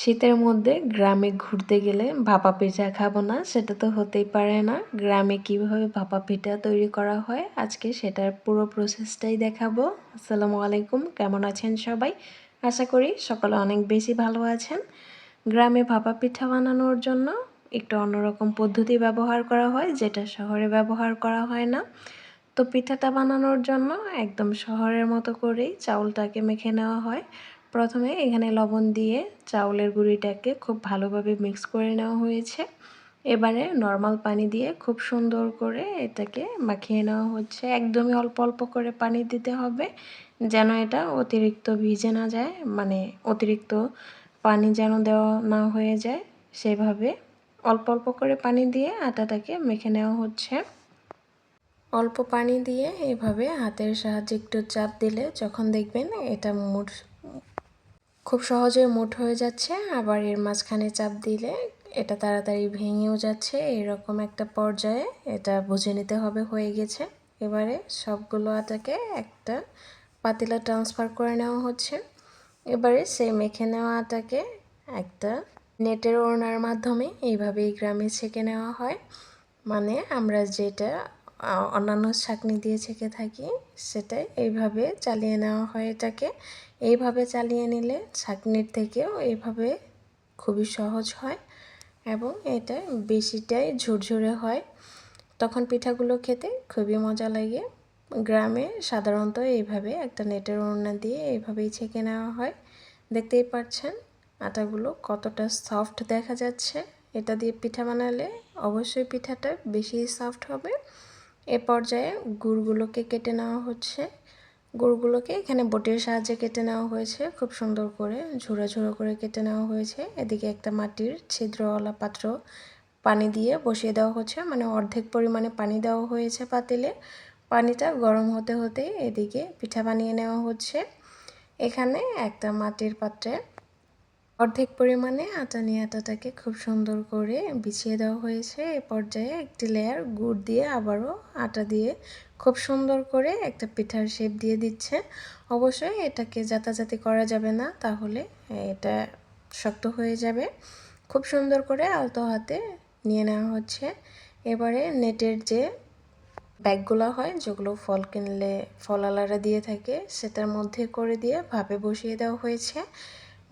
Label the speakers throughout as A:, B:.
A: শীতের মধ্যে গ্রামে ঘুরতে গেলে ভাপা পিঠা খাব না, সেটা তো হতেই পারে না। গ্রামে কীভাবে ভাপা পিঠা তৈরি করা হয়, আজকে সেটার পুরো প্রসেসটাই দেখাবো। আসসালামু আলাইকুম, কেমন আছেন সবাই? আশা করি সকলে অনেক বেশি ভালো আছেন। গ্রামে ভাপা পিঠা বানানোর জন্য একটু অন্যরকম পদ্ধতি ব্যবহার করা হয়, যেটা শহরে ব্যবহার করা হয় না। তো পিঠাটা বানানোর জন্য একদম শহরের মতো করেই চাউলটাকে মেখে নেওয়া হয়। প্রথমে এখানে লবণ দিয়ে চাউলের গুঁড়িটাকে খুব ভালোভাবে মিক্স করে নেওয়া হয়েছে। এবারে নর্মাল পানি দিয়ে খুব সুন্দর করে এটাকে মাখিয়ে নেওয়া হচ্ছে। একদমই অল্প অল্প করে পানি দিতে হবে যেন এটা অতিরিক্ত ভিজে না যায় মানে অতিরিক্ত পানি যেন দেওয়া না হয়ে যায়। সেভাবে অল্প অল্প করে পানি দিয়ে আটাটাকে মেখে নেওয়া হচ্ছে। অল্প পানি দিয়ে এভাবে হাতের সাহায্যে একটু চাপ দিলে যখন দেখবেন এটা মুঠ খুব সহজে মুঠ হয়ে যাচ্ছে, আবার এর মাঝখানে চাপ দিলে এটা তাড়াতাড়ি ভেঙেও যাচ্ছে। এরকম একটা পর্যায়ে এটা বুঝে নিতে হবে হয়ে গেছে। এবারে সবগুলো আটাকে একটা পাতিলা ট্রান্সফার করে নেওয়া হচ্ছে। এবারে সেই মেখে নেওয়া আটাকে একটা নেটের ওড়নার মাধ্যমে এইভাবেই গ্রামে ছেঁকে নেওয়া হয়। মানে আমরা যেটা অন্যান্য ছাকনি দিয়ে ছেঁকে থাকি, সেটাই এইভাবে চালিয়ে নেওয়া হয় এটাকে। এইভাবে চালিয়ে নিলে ছাকনির থেকেও এইভাবে খুবই সহজ হয় এবং এটা বেশিটাই ঝুরঝুরে হয়। তখন পিঠাগুলো খেতে খুবই মজা লাগে। গ্রামে সাধারণত এইভাবে একটা নেটের ওড়না দিয়ে এইভাবেই ছেঁকে নেওয়া হয়। দেখতেই পাচ্ছেন আটাগুলো কতটা সফট দেখা যাচ্ছে। এটা দিয়ে পিঠা বানালে অবশ্যই পিঠাটা বেশি সফট হবে। এ পর্যায়ে গুড়গুলোকে কেটে নেওয়া হচ্ছে। গুড়গুলোকে এখানে বটির সাহায্যে কেটে নেওয়া হয়েছে। খুব সুন্দর করে ঝুড়ো ঝুড়ো করে কেটে নেওয়া হয়েছে। এদিকে একটা মাটির ছিদ্রওয়ালা পাত্র পানি দিয়ে বসিয়ে দেওয়া হচ্ছে। মানে অর্ধেক পরিমাণে পানি দেওয়া হয়েছে পাতিলে। পানিটা গরম হতে হতে এদিকে পিঠা বানিয়ে নেওয়া হচ্ছে। এখানে একটা মাটির পাত্রে অর্ধেক পরিমাণে আটা নিয়ে আটাটাকে খুব সুন্দর করে বিছিয়ে দেওয়া হয়েছে। এ পর্যায়ে একটি লেয়ার গুড় দিয়ে আবারও আটা দিয়ে খুব সুন্দর করে একটা পিঠার শেপ দিয়ে দিচ্ছে। অবশ্যই এটাকে যাতাযাতি করা যাবে না, তাহলে এটা শক্ত হয়ে যাবে। খুব সুন্দর করে আলতো হাতে নিয়ে নেওয়া হচ্ছে। এবারে নেটের যে ব্যাগগুলো হয়, যেগুলো ফল কিনলে ফলালারা দিয়ে থাকে, সেটার মধ্যে করে দিয়ে ভাপে বসিয়ে দেওয়া হয়েছে।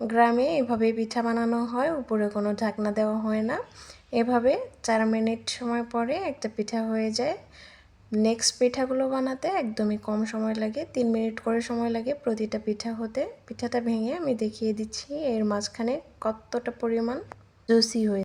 A: গ্রামে এভাবে পিঠা বানানো হয়, উপরে কোনো ঢাকনা দেওয়া হয় না। এভাবে চার মিনিট সময় পরে একটা পিঠা হয়ে যায়। নেক্সট পিঠাগুলো বানাতে একদমই কম সময় লাগে, তিন মিনিট করে সময় লাগে প্রতিটা পিঠা হতে। পিঠাটা ভেঙে আমি দেখিয়ে দিচ্ছি, এর মাঝখানে কতটা পরিমাণ জুসি হয়ে